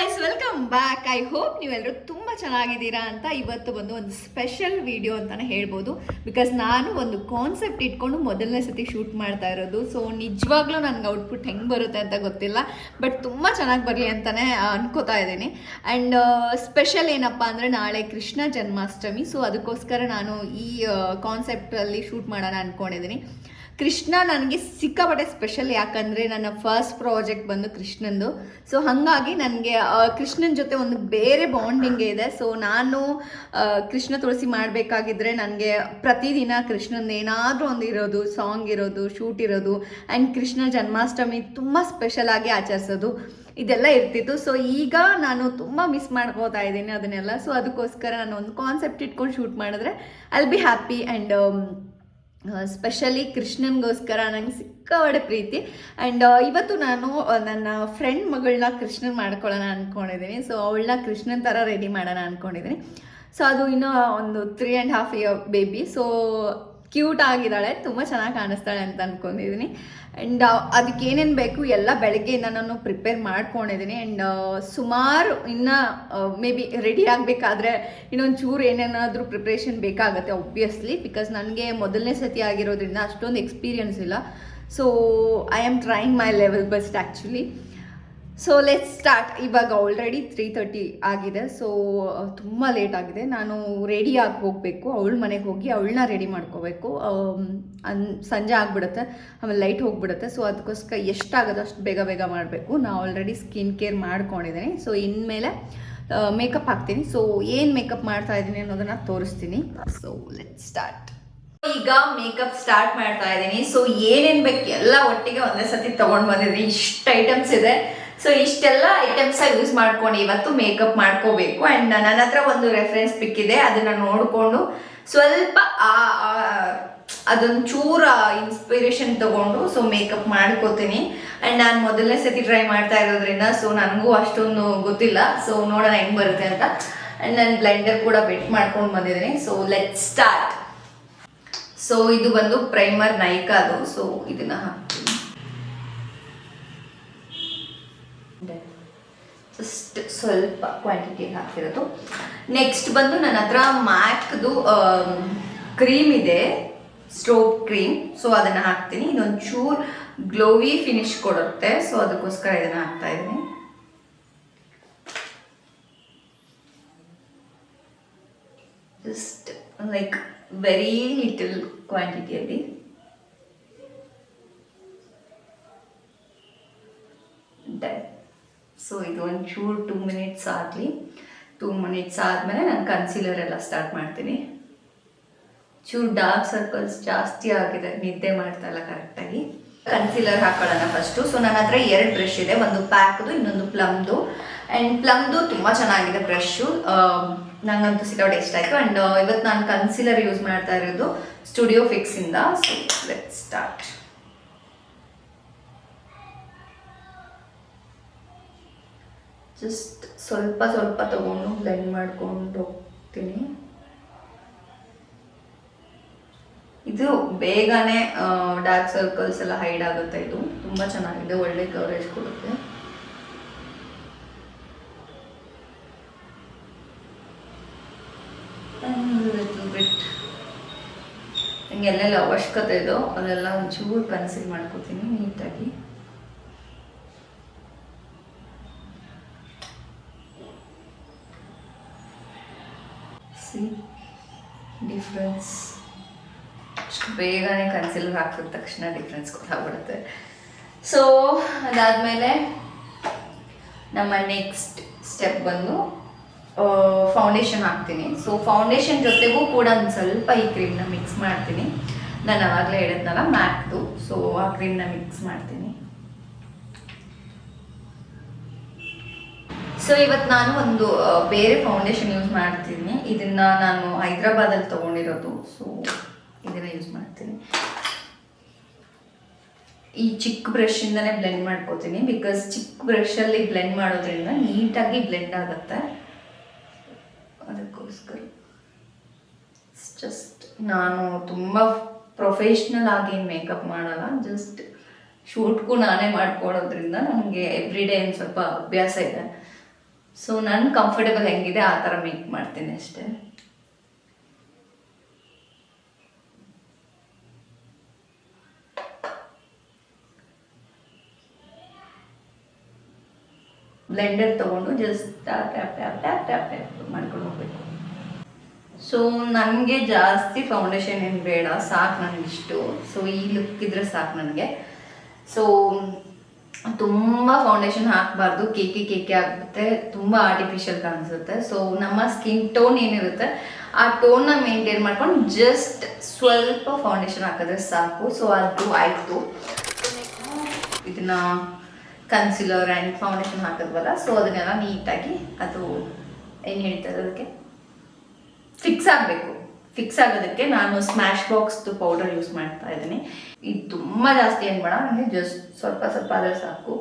guys welcome back I hope ನೀವೆಲ್ಲರೂ ತುಂಬ ಚೆನ್ನಾಗಿದ್ದೀರಾ ಅಂತ ಇವತ್ತು ಬಂದು ಒಂದು ಸ್ಪೆಷಲ್ ವಿಡಿಯೋ ಅಂತಲೇ ಹೇಳ್ಬೋದು. ಬಿಕಾಸ್ ನಾನು ಒಂದು ಕಾನ್ಸೆಪ್ಟ್ ಇಟ್ಕೊಂಡು ಮೊದಲನೇ ಸತಿ ಶೂಟ್ ಮಾಡ್ತಾ ಇರೋದು. ಸೊ ನಿಜವಾಗ್ಲೂ ನನಗೆ ಔಟ್ಪುಟ್ ಹೆಂಗೆ ಬರುತ್ತೆ ಅಂತ ಗೊತ್ತಿಲ್ಲ. ಬಟ್ ತುಂಬ ಚೆನ್ನಾಗಿ ಬರಲಿ ಅಂತಲೇ ಅನ್ಕೋತಾ ಇದ್ದೀನಿ. ಆ್ಯಂಡ್ ಸ್ಪೆಷಲ್ ಏನಪ್ಪ ಅಂದರೆ ನಾಳೆ ಕೃಷ್ಣ ಜನ್ಮಾಷ್ಟಮಿ. ಸೊ ಅದಕ್ಕೋಸ್ಕರ ನಾನು ಈ ಕಾನ್ಸೆಪ್ಟಲ್ಲಿ ಶೂಟ್ ಮಾಡೋಣ ಅಂದ್ಕೊಂಡಿದ್ದೀನಿ ಕೃಷ್ಣ ನನಗೆ ಸಿಕ್ಕಾಪಟ್ಟೆ ಸ್ಪೆಷಲ್ ಯಾಕಂದರೆ ನನ್ನ ಫಸ್ಟ್ ಪ್ರಾಜೆಕ್ಟ್ ಬಂದು ಕೃಷ್ಣಂದು. ಸೊ ಹಾಗಾಗಿ ನನಗೆ ಕೃಷ್ಣನ ಜೊತೆ ಒಂದು ಬೇರೆ ಬಾಂಡಿಂಗ್ ಇದೆ. ಸೊ ನಾನು ಕೃಷ್ಣ ತುಳಸಿ ಮಾಡಬೇಕಾಗಿದ್ರೆ ನನಗೆ ಪ್ರತಿದಿನ ಕೃಷ್ಣನ ಏನಾದರೂ ಒಂದು ಇರೋದು ಸಾಂಗ್ ಇರೋದು ಶೂಟ್ ಇರೋದು ಆ್ಯಂಡ್ ಕೃಷ್ಣ ಜನ್ಮಾಷ್ಟಮಿ ತುಂಬ ಸ್ಪೆಷಲ್ ಆಗಿ ಆಚರಿಸೋದು. ಇದೆಲ್ಲ ಇರ್ತಿತ್ತು. ಸೊ ಈಗ ನಾನು ತುಂಬ ಮಿಸ್ ಮಾಡ್ಕೋತಾ ಇದ್ದೀನಿ ಅದನ್ನೆಲ್ಲ. ಸೊ ಅದಕ್ಕೋಸ್ಕರ ನಾನು ಒಂದು ಕಾನ್ಸೆಪ್ಟ್ ಇಟ್ಕೊಂಡು ಶೂಟ್ ಮಾಡಿದ್ರೆ I be happy and specially ಕೃಷ್ಣನ್ಗೋಸ್ಕರ ನಂಗೆ ಸಿಕ್ಕಾಪಟ್ಟೆ ಪ್ರೀತಿ. ಆ್ಯಂಡ್ ಇವತ್ತು ನಾನು ನನ್ನ ಫ್ರೆಂಡ್ ಮಗಳನ್ನ ಕೃಷ್ಣನ್ ಮಾಡ್ಕೊಳ್ಳೋಣ ಅಂದ್ಕೊಂಡಿದ್ದೀನಿ ಸೊ ಅವಳನ್ನ ಕೃಷ್ಣನ್ ಥರ ರೆಡಿ ಮಾಡೋಣ ಅಂದ್ಕೊಂಡಿದ್ದೀನಿ ಸೊ ಅದು ಇನ್ನೂ ಒಂದು three and half year baby so cute ಆಗಿದ್ದಾಳೆ, ತುಂಬ ಚೆನ್ನಾಗಿ ಕಾಣಿಸ್ತಾಳೆ ಅಂತ ಅಂದ್ಕೊಂಡಿದ್ದೀನಿ ಆ್ಯಂಡ್ ಅದಕ್ಕೆ ಏನೇನು ಬೇಕು ಎಲ್ಲ ಬೆಳಗ್ಗೆಯಿಂದ ನಾನು ಪ್ರಿಪೇರ್ ಮಾಡ್ಕೊಂಡಿದ್ದೀನಿ ಆ್ಯಂಡ್ ಸುಮಾರು ಇನ್ನು ಮೇ ಬಿ ರೆಡಿ ಆಗಬೇಕಾದ್ರೆ ಇನ್ನೊಂದು ಚೂರು ಏನೇನಾದರೂ ಪ್ರಿಪ್ರೇಷನ್ ಬೇಕಾಗುತ್ತೆ ಒಬ್ವಿಯಸ್ಲಿ ಬಿಕಾಸ್ ನನಗೆ ಮೊದಲನೇ ಸತಿ ಆಗಿರೋದ್ರಿಂದ ಅಷ್ಟೊಂದು ಎಕ್ಸ್ಪೀರಿಯನ್ಸ್ ಇಲ್ಲ. So I am trying my level best actually so let start ಇವಾಗ ಆಲ್ರೆಡಿ ತ್ರೀ ತರ್ಟಿ ಆಗಿದೆ. ಸೊ ತುಂಬ ಲೇಟ್ ಆಗಿದೆ. ನಾನು ರೆಡಿ ಆಗಿ ಹೋಗಬೇಕು. ಅವಳ ಮನೆಗೆ ಹೋಗಿ ಅವಳನ್ನ ರೆಡಿ ಮಾಡ್ಕೋಬೇಕು. ಅನ್, ಸಂಜೆ ಆಗಿಬಿಡುತ್ತೆ. ಆಮೇಲೆ ಲೈಟ್ ಹೋಗಿಬಿಡುತ್ತೆ. ಸೊ ಅದಕ್ಕೋಸ್ಕರ ಎಷ್ಟಾಗೋದು ಅಷ್ಟು ಬೇಗ ಬೇಗ ಮಾಡಬೇಕು. ನಾನು ಆಲ್ರೆಡಿ ಸ್ಕಿನ್ ಕೇರ್ ಮಾಡ್ಕೊಂಡಿದ್ದೀನಿ ಸೊ ಇನ್ಮೇಲೆ ಮೇಕಪ್ ಹಾಕ್ತೀನಿ. ಸೊ ಏನು ಮೇಕಪ್ ಮಾಡ್ತಾ ಇದ್ದೀನಿ ಅನ್ನೋದನ್ನ ತೋರಿಸ್ತೀನಿ. ಸೊ ಲೆಟ್ ಸ್ಟಾರ್ಟ್ ಈಗ ಮೇಕಪ್ ಸ್ಟಾರ್ಟ್ ಮಾಡ್ತಾ ಇದ್ದೀನಿ ಸೊ ಏನೇನು ಬೇಕು? ಎಲ್ಲ ಒಟ್ಟಿಗೆ ಒಂದೇ ಸತಿ ತಗೊಂಡ್ ಬಂದಿದ್ದೀನಿ ಇಷ್ಟು ಐಟಮ್ಸ್ ಇದೆ. ಸೊ ಇಷ್ಟೆಲ್ಲ ಐಟಮ್ಸ್ ಯೂಸ್ ಮಾಡ್ಕೊಂಡು ಇವತ್ತು ಮೇಕಪ್ ಮಾಡ್ಕೋಬೇಕು ಅಂಡ್ ನನ್ನ ಹತ್ರ ಒಂದು ರೆಫರೆನ್ಸ್ ಪಿಕ್ ಇದೆ, ಅದನ್ನ ನೋಡಿಕೊಂಡು ಸ್ವಲ್ಪ ಅದೊಂದು ಚೂರ ಇನ್ಸ್ಪಿರೇಷನ್ ತಗೊಂಡು ಸೊ ಮೇಕಪ್ ಮಾಡ್ಕೋತೀನಿ. ಅಂಡ್ ನಾನು ಮೊದಲನೇ ಸತಿ ಟ್ರೈ ಮಾಡ್ತಾ ಇರೋದ್ರಿಂದ ಸೊ ನನಗೂ ಅಷ್ಟೊಂದು ಗೊತ್ತಿಲ್ಲ. ಸೊ ನೋಡೋಣ ಹೆಂಗೆ ಬರುತ್ತೆ ಅಂತ. ಅಂಡ್ ನಾನು ಬ್ಲೆಂಡರ್ ಕೂಡ ಬೆಟ್ ಮಾಡ್ಕೊಂಡು ಬಂದಿದ್ದೀನಿ. ಸೊ ಲೆಟ್ ಸ್ಟಾರ್ಟ್ ಸೊ ಇದು ಬಂದು ಪ್ರೈಮರ್ ನೈಕಾದು ಸೊ ಇದನ್ನ ಜಸ್ಟ್ ಸ್ವಲ್ಪ ಕ್ವಾಂಟಿಟಿ ಹಾಕಿರೋದು ನೆಕ್ಸ್ಟ್ ಬಂದು ನನ್ನ ಹತ್ರ ಮ್ಯಾಕ್ದು ಕ್ರೀಮ್ ಇದೆ. ಸ್ಟ್ರೋಬ್ ಕ್ರೀಮ್ ಸೊ ಅದನ್ನ ಹಾಕ್ತೀನಿ. ಇದೊಂದು ಚೂರ್ ಗ್ಲೋವಿ ಫಿನಿಶ್ ಕೊಡುತ್ತೆ. ಸೊ ಅದಕ್ಕೋಸ್ಕರ ಇದನ್ನ ಹಾಕ್ತಾ ಇದ್ದೀನಿ. ಜಸ್ಟ್ ಲೈಕ್ ವೆರಿ ಲಿಟಲ್ ಕ್ವಾಂಟಿಟಿಯಲ್ಲಿ ಡನ್ ಸೊ ಇದು ಒಂದು ಚೂರು ಟೂ ಮಿನಿಟ್ಸ್ ಆಗಲಿ. ಟೂ ಮಿನಿಟ್ಸ್ ಆದಮೇಲೆ ನಾನು ಕನ್ಸೀಲರ್ ಎಲ್ಲ ಸ್ಟಾರ್ಟ್ ಮಾಡ್ತೀನಿ. ಚೂರು ಡಾರ್ಕ್ ಸರ್ಕಲ್ಸ್ ಜಾಸ್ತಿ ಆಗಿದೆ. ನಿದ್ದೆ ಮಾಡ್ತಾ ಇಲ್ಲ ಕರೆಕ್ಟಾಗಿ ಕನ್ಸೀಲರ್ ಹಾಕೊಳ್ಳೋಣ ಫಸ್ಟು ಸೊ ನನ್ನ ಹತ್ರ ಎರಡು ಬ್ರಷ್ ಇದೆ. ಒಂದು ಪ್ಯಾಕ್ದು ಇನ್ನೊಂದು ಪ್ಲಮ್ದು ಆ್ಯಂಡ್ ಪ್ಲಮ್ದು ತುಂಬ ಚೆನ್ನಾಗಿದೆ ಬ್ರಷ್ಷು ನನಗಂತೂ ಸಿಕ್ಕಾಪಟ್ಟೆ ಇಷ್ಟ ಆಯಿತು. ಆ್ಯಂಡ್ ಇವತ್ತು ನಾನು ಕನ್ಸೀಲರ್ ಯೂಸ್ ಮಾಡ್ತಾ ಇರೋದು ಸ್ಟುಡಿಯೋ ಫಿಕ್ಸಿಂದ ಸೊ ಲೆಟ್ ಸ್ಟಾರ್ಟ್ ಜಸ್ಟ್ ಸ್ವಲ್ಪ ಸ್ವಲ್ಪ ತಗೊಂಡು ಬ್ಲೆಂಡ್ ಮಾಡ್ಕೊಂಡು ಹೋಗ್ತೀನಿ. ಇದು ಬೇಗನೆ ಡಾರ್ಕ್ ಸರ್ಕಲ್ಸ್ ಎಲ್ಲ ಹೈಡ್ ಆಗುತ್ತೆ ಇದು. ತುಂಬ ಚೆನ್ನಾಗಿದೆ, ಒಳ್ಳೆ ಕವರೇಜ್ ಕೊಡುತ್ತೆ. ಬಿಟ್ ಅವಶ್ಯಕತೆ ಇದೋ. ಅದೆಲ್ಲ ಒಂಚೂರು ಕನ್ಸಿಲ್ ಮಾಡ್ಕೋತೀನಿ ನೀಟಾಗಿ ಸಿ ಡಿಫ್ರೆನ್ಸ್ ಅಷ್ಟು ಬೇಗನೆ ಕನ್ಸಿಲರ್ ಹಾಕಿದ ತಕ್ಷಣ ಡಿಫ್ರೆನ್ಸ್ ಗೊತ್ತಾಗ್ಬಿಡುತ್ತೆ. ಸೊ ಅದಾದಮೇಲೆ ನಮ್ಮ ನೆಕ್ಸ್ಟ್ ಸ್ಟೆಪ್ ಬಂದು ಫೌಂಡೇಶನ್ ಹಾಕ್ತೀನಿ. ಸೊ ಫೌಂಡೇಶನ್ ಜೊತೆಗೂ ಕೂಡ ಒಂದು ಸ್ವಲ್ಪ ಈ ಕ್ರೀಮ್ನ ಮಿಕ್ಸ್ ಮಾಡ್ತೀನಿ. ನಾನು ಆವಾಗಲೇ ಹೇಳಿದ್ನಲ್ಲ ಮ್ಯಾಕ್ದು ಸೊ ಆ ಕ್ರೀಮ್ನ ಮಿಕ್ಸ್ ಮಾಡ್ತೀನಿ. ಸೊ ಇವತ್ತು ನಾನು ಒಂದು ಬೇರೆ ಫೌಂಡೇಶನ್ ಯೂಸ್ ಮಾಡ್ತೀನಿ. ಇದನ್ನ ನಾನು ಹೈದ್ರಾಬಾದಲ್ಲಿ ತಗೊಂಡಿರೋದು. ಸೊ ಇದನ್ನ ಯೂಸ್ ಮಾಡ್ತೀನಿ. ಈ ಚಿಕ್ಕ ಬ್ರಷ್ ಇಂದಾನೆ ಬ್ಲೆಂಡ್ ಮಾಡ್ಕೋತೀನಿ. ಬಿಕಾಸ್ ಚಿಕ್ಕ ಬ್ರಷ್ ಅಲ್ಲಿ ಬ್ಲೆಂಡ್ ಮಾಡೋದ್ರಿಂದ ನೀಟಾಗಿ ಬ್ಲೆಂಡ್ ಆಗುತ್ತೆ. ಅದಕ್ಕೋಸ್ಕರ. ಜಸ್ಟ್ ನಾನು ತುಂಬ ಪ್ರೊಫೆಷ್ನಲ್ ಆಗಿ ಮೇಕಪ್ ಮಾಡಲ್ಲ. ಜಸ್ಟ್ ಶೂಟ್ಗೂ ನಾನೇ ಮಾಡ್ಕೊಡೋದ್ರಿಂದ ನನಗೆ ಎವ್ರಿ ಡೇ ಒಂದು ಸ್ವಲ್ಪ ಅಭ್ಯಾಸ ಇದೆ. ಸೊ ನನ್ನ ಕಂಫರ್ಟೇಬಲ್ ಹೆಂಗಿದೆ, ಆ ಥರ ಮೇಕ್ ಮಾಡ್ತೀನಿ ಅಷ್ಟೇ. ಬ್ಲೆಂಡರ್ ತೊಗೊಂಡು just tap tap tap tap tap tap ಮಾಡ್ಕೊಂಡು ಹೋಗ್ಬೇಕು. ಸೊ ನನಗೆ ಜಾಸ್ತಿ ಫೌಂಡೇಶನ್ ಏನು ಬೇಡ, ಸಾಕು ನನಗಿಷ್ಟು. ಸೊ ಈ ಲುಕ್ ಇದ್ರೆ ಸಾಕು ನನಗೆ. ಸೊ ತುಂಬ ಫೌಂಡೇಶನ್ ಹಾಕಬಾರ್ದು, ಕೇಕೆ ಕೇಕೆ ಆಗುತ್ತೆ ತುಂಬ ಆರ್ಟಿಫಿಷಿಯಲ್ ಕಾಣಿಸುತ್ತೆ. ಸೊ ನಮ್ಮ ಸ್ಕಿನ್ ಟೋನ್ ಏನಿರುತ್ತೆ, ಆ ಟೋನ್ನ ಮೇಂಟೈನ್ ಮಾಡ್ಕೊಂಡು ಜಸ್ಟ್ ಸ್ವಲ್ಪ ಫೌಂಡೇಶನ್ ಹಾಕಿದ್ರೆ ಸಾಕು. ಸೊ ಅದು ಆಯಿತು. ಇದನ್ನ ಕನ್ಸಿಲರ್ ಆ್ಯಂಡ್ ಫೌಂಡೇಶನ್ ಹಾಕಿದ್ವಲ್ಲ ಸೊ ಅದನ್ನೆಲ್ಲ ನೀಟಾಗಿ ಅದು, ಏನು ಹೇಳ್ತಾರೆ ಅದಕ್ಕೆ? ಫಿಕ್ಸ್ ಆಗಬೇಕು. ಫಿಕ್ಸ್ ಆಗೋದಕ್ಕೆ ನಾನು ಸ್ಮ್ಯಾಶ್ ಬಾಕ್ಸ್ದು ಪೌಡರ್ ಯೂಸ್ ಮಾಡ್ತಾ ಇದ್ದೀನಿ. ಇದು ತುಂಬ ಜಾಸ್ತಿ ಏನು ಬೇಡ ನನಗೆ ಜಸ್ಟ್ ಸ್ವಲ್ಪ ಸ್ವಲ್ಪ ಆದರೆ ಸಾಕು.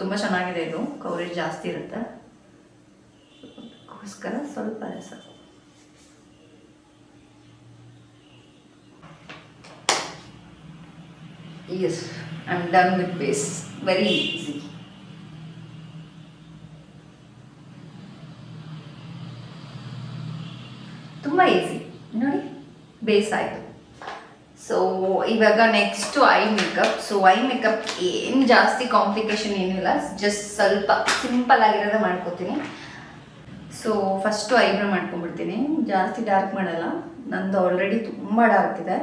ತುಂಬ ಚೆನ್ನಾಗಿದೆ ಇದು ಕವರೇಜ್ ಜಾಸ್ತಿ ಇರುತ್ತೆ. ಅದಕ್ಕೋಸ್ಕರ ಸ್ವಲ್ಪ ಆದರೆ ಸಾಕು. Yes I done with base very easy ತುಂಬ ಈಸಿ ನೋಡಿ, ಬೇಸ್ ಆಯಿತು. ಸೊ ಇವಾಗ next eye makeup so eye makeup ಏನು ಜಾಸ್ತಿ ಕಾಂಪ್ಲಿಕೇಶನ್ ಏನಿಲ್ಲ ಜಸ್ಟ್ ಸ್ವಲ್ಪ ಸಿಂಪಲ್ ಆಗಿರೋದೇ ಮಾಡ್ಕೋತೀನಿ. ಸೊ ಫಸ್ಟು ಐಬ್ರೋ ಮಾಡ್ಕೊಂಡ್ಬಿಡ್ತೀನಿ. ಜಾಸ್ತಿ ಡಾರ್ಕ್ ಮಾಡಲ್ಲ. ನಂದು ಆಲ್ರೆಡಿ ತುಂಬ ಡಾರ್ಕ್ ಇದೆ.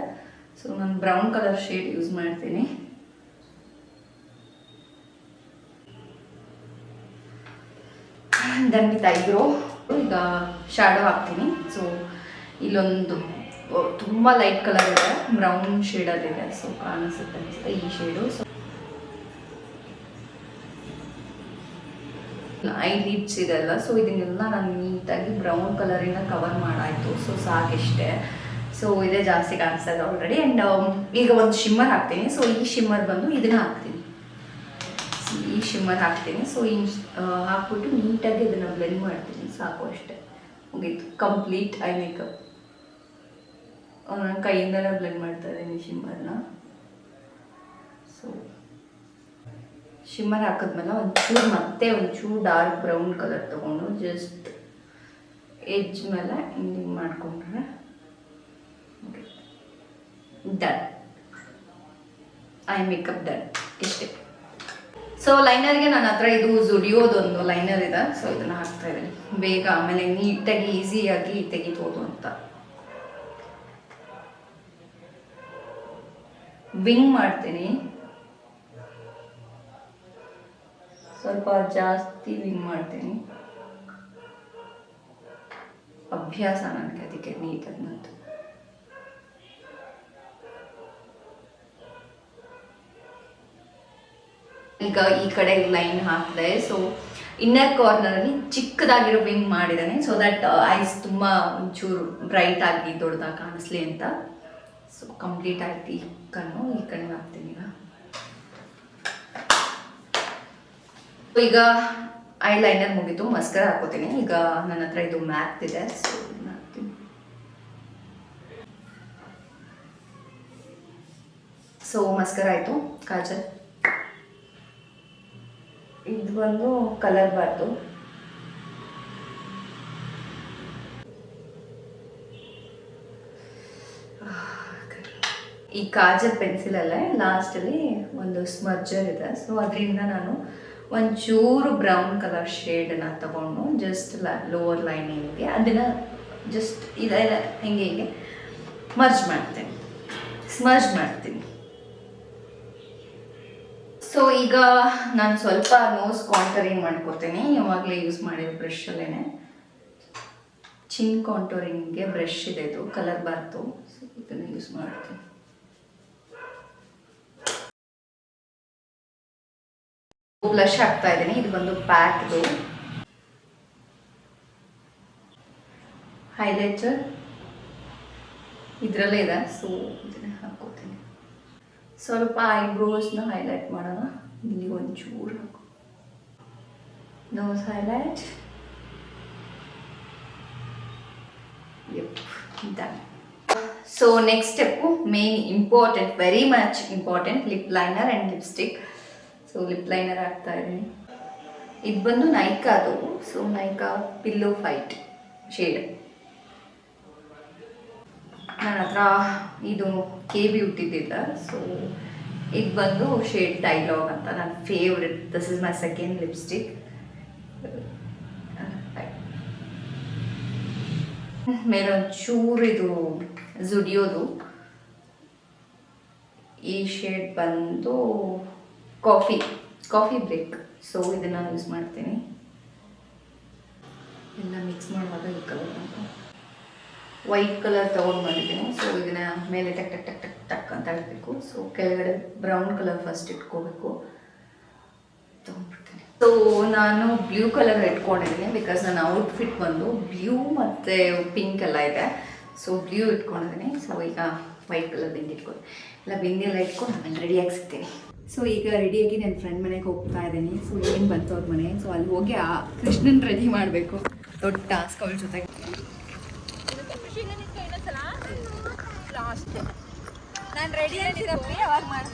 ಸೊ ನಾನು ಬ್ರೌನ್ ಕಲರ್ ಶೇಡ್ ಯೂಸ್ ಮಾಡ್ತೀನಿ. ದನ್ ವಿತ್ ಐಬ್ರೋ ಈಗ ಶಾಡೋ ಹಾಕ್ತೀನಿ. ಸೊ ಇಲ್ಲೊಂದು ತುಂಬ ಲೈಟ್ ಕಲರ್ ಇದೆ ಬ್ರೌನ್ ಶೇಡ್ ಶೇಡಲ್ಲಿದೆ ಸೊ ಕಾಣಿಸುತ್ತೆ ಅನಿಸುತ್ತೆ ಈ ಶೇಡು ಸೊ ಐ ಲಿಪ್ಸ್ ಇದೆಲ್ಲ ಸೊ ಇದನ್ನೆಲ್ಲ ನಾನು ನೀಟಾಗಿ ಬ್ರೌನ್ ಕಲರಿಂದ ಕವರ್ ಮಾಡಾಯಿತು ಸೊ ಸಾಕಿಷ್ಟೇ. ಸೊ ಇದೇ ಜಾಸ್ತಿ ಕಾಣಿಸ್ತಾ ಇದೆ ಆಲ್ರೆಡಿ ಆ್ಯಂಡ್ ಈಗ ಒಂದು ಶಿಮ್ಮರ್ ಹಾಕ್ತೀನಿ ಸೊ ಈ ಶಿಮ್ಮರ್ ಬಂದು ಇದನ್ನ ಹಾಕ್ತೀನಿ. ಈ ಶಿಮ್ಮರ್ ಹಾಕ್ತೀನಿ ಸೊ ಈ ಹಾಕ್ಬಿಟ್ಟು ನೀಟಾಗಿ ಇದನ್ನು ಬ್ಲೆಂಡ್ ಮಾಡ್ತೀನಿ, ಸಾಕು ಅಷ್ಟೇ. ಮುಗೀತು ಕಂಪ್ಲೀಟ್ ಐ ಮೇಕಪ್ ನಾನು ಕೈಯಿಂದಲೇ ಬ್ಲೆಂಡ್ ಮಾಡ್ತಾ ಇದ್ದೀನಿ ಶಿಮ್ಮರ್ನ ಸೊ ಶಿಮ್ಮರ್ ಹಾಕಿದ್ಮೇಲೆ ಒಂಚೂರು ಮತ್ತೆ ಒಂಚೂರು ಡಾರ್ಕ್ ಬ್ರೌನ್ ಕಲರ್ ತೊಗೊಂಡು ಜಸ್ಟ್ ಎಜ್ ಮೇಲೆ ಹಿಂಗೆ ಮಾಡಿಕೊಂಡ್ರೆ ಡನ್ ಐ ಮೇಕಪ್ ಡನ್ ಇಷ್ಟೇ ಸೊ ಲೈನರ್ಗೆ ನನ್ನ ಹತ್ರ ಇದು ಜುಡಿಯೋದೊಂದು ಲೈನರ್ ಇದೆ. ಸೊ ಇದನ್ನ ಹಾಕ್ತಾ ಇದ್ದೀನಿ. ಬೇಗ ಆಮೇಲೆ ನೀಟಾಗಿ ಈಸಿಯಾಗಿ ತೆಗಿಬೋದು ಅಂತ. ವಿಂಗ್ ಮಾಡ್ತೀನಿ. ಸ್ವಲ್ಪ ಜಾಸ್ತಿ ವಿಂಗ್ ಮಾಡ್ತೀನಿ. ಅಭ್ಯಾಸ ನನಗೆ ಅದಕ್ಕೆ ನೀಟಾಗಿ ಮತ್ತು ಈಗ ಈ ಕಡೆ ಲೈನ್ ಹಾಕಿದೆ. ಸೊ ಇನ್ನರ್ ಕಾರ್ನರಲ್ಲಿ ಚಿಕ್ಕದಾಗಿರೋ ವಿಂಗ್ ಮಾಡಿದ್ದಾನೆ ಸೊ ದಟ್ ಐಸ್ ತುಂಬ ಒಂಚೂರು ಬ್ರೈಟ್ ಆಗಿ ದೊಡ್ಡದಾಗಿ ಕಾಣಿಸ್ಲಿ ಅಂತ. ಸೊ ಕಂಪ್ಲೀಟ್ ಆಯ್ತು ಈ ಕಣ್ಣು. ಈ ಕಣ್ಣು ಹಾಕ್ತೀನಿ ಈಗ. ಈಗ ಐ ಲೈನರ್ ಮುಗಿತು. ಮಸ್ಕರ ಹಾಕೋತೀನಿ. ಈಗ ನನ್ನ ಹತ್ರ ಇದು ಮ್ಯಾತ್ ಇದೆ. ಸೊ ಸೊ ಮಸ್ಕರ ಆಯಿತು. ಕಾಜಲ್. ಇದು ಬಂದು ಕಲರ್ ಬಾತು ಈ ಕಾಜಲ್ ಪೆನ್ಸಿಲಲ್ಲೇ ಲಾಸ್ಟಲ್ಲಿ ಒಂದು ಸ್ಮರ್ಜರ್ ಇದೆ. ಸೊ ಅದರಿಂದ ನಾನು ಒಂಚೂರು ಬ್ರೌನ್ ಕಲರ್ ಶೇಡನ್ನು ತಗೊಂಡು ಜಸ್ಟ್ ಲೋವರ್ ಲೈನ್ ಏನಿದೆ ಅದನ್ನು ಜಸ್ಟ್ ಇದೆಲ್ಲ ಹಿಂಗೆ ಹಿಂಗೆ ಮರ್ಜ್ ಮಾಡ್ತೀನಿ. ಸ್ಮರ್ಜ್ ಮಾಡ್ತೀನಿ. ಸೊ ಈಗ ನಾನು ಸ್ವಲ್ಪ ನೋಸ್ ಕಾಂಟರಿಂಗ್ ಮಾಡ್ಕೊತೀನಿ. ಯಾವಾಗಲೇ ಯೂಸ್ ಮಾಡಿರೋ ಬ್ರಷಲ್ಲೇ ಚಿನ್ ಕಾಂಟೋರಿಂಗ್ಗೆ ಬ್ರಷ್ ಇದೆ ಇದು ಕಲರ್ ಬಾರ್ತು ಸೊ ಯೂಸ್ ಮಾಡ್ತೀನಿ. ಬ್ಲಷ್ ಹಾಕ್ತಾ ಇದ್ದೀನಿ. ಇದು ಬಂದು ಪ್ಯಾಕ್ದು. ಹೈಲೈಟರ್ ಇದರಲ್ಲೇ ಇದೆ. ಸೊ ಇದನ್ನ ಹಾಕೋತೀನಿ ಸ್ವಲ್ಪ ಐಬ್ರೋಸ್ನ ಹೈಲೈಟ್ ಮಾಡೋಣ. ಇಲ್ಲಿ ಒಂಚೂರು ಹಾಕು. Nose highlight yup done so next step main important very much important lip liner and lipstick so lip liner ಹಾಕ್ತಾ ಇದ್ದೀನಿ. ಇದು ಬಂದು ನೈಕಾದು so Nykaa pillow fight shade ನನ್ನ ಹತ್ರ ಇದು ಕೆ ಬ್ಯೂಟಿದಿದೆ ಸೊ ಇದು ಬಂದು ಶೇಡ್ ಡೈಲಾಗ್ ಅಂತ ನನ್ನ favourite this is my second lipstick ಮೇಲೆ ಒಂಚೂರು ಇದು ಜುಡಿಯೋದು ಈ ಶೇಡ್ ಬಂದು ಕಾಫಿ ಕಾಫಿ ಬ್ರೇಕ್ ಸೊ ಇದನ್ನು ಯೂಸ್ ಮಾಡ್ತೀನಿ. ಎಲ್ಲ ಮಿಕ್ಸ್ ಮಾಡುವಾಗ ಈ ಕಲರ್ ವೈಟ್ ಕಲರ್ ತೊಗೊಂಡು ಬಂದಿದ್ದೀನಿ. ಸೊ ಇದನ್ನ ಮೇಲೆ ಟಕ್ ಟಕ್ ಟಕ್ ಟಕ್ ಟಕ್ ಅಂತ ಇಡಬೇಕು. ಸೊ ಕೆಳಗಡೆ ಬ್ರೌನ್ ಕಲರ್ ಫಸ್ಟ್ ಇಟ್ಕೋಬೇಕು. ತೊಗೊಂಡ್ಬಿಡ್ತೀನಿ. ಸೊ ನಾನು ಬ್ಲೂ ಕಲರ್ ಇಟ್ಕೊಂಡಿದ್ದೀನಿ ಬಿಕಾಸ್ ನನ್ನ ಔಟ್ಫಿಟ್ ಬಂದು ಬ್ಲೂ ಮತ್ತು ಪಿಂಕ್ ಎಲ್ಲ ಇದೆ. ಸೊ ಬ್ಲೂ ಇಟ್ಕೊಂಡಿದ್ದೀನಿ. ಸೊ ಈಗ ವೈಟ್ ಕಲರ್ ಬಿಂದಿ ಇಟ್ಕೊಂಡು ಎಲ್ಲ ಬಿಂದಿ ಎಲ್ಲ ಇಟ್ಕೊಂಡು ಆಮೇಲೆ ರೆಡಿಯಾಗಿ ಸಿಗ್ತೀನಿ. ಸೊ ಈಗ ರೆಡಿಯಾಗಿ ನನ್ನ ಫ್ರೆಂಡ್ ಮನೆಗೆ ಹೋಗ್ತಾ ಇದ್ದೀನಿ. ಸೊ ಏನು ಬಂತು ಅವ್ರ ಮನೆ? ಸೊ ಅಲ್ಲಿ ಹೋಗಿ ಆ ಕೃಷ್ಣನ್ ರೆಡಿ ಮಾಡಬೇಕು. ದೊಡ್ಡ ಟಾಸ್ಕ್ ಅವಳ ಜೊತೆಗೆ. ನಾನು ರೆಡಿ ಆಗಿರಪ್ಪಿ ಅವಾಗ ಮಾಡು.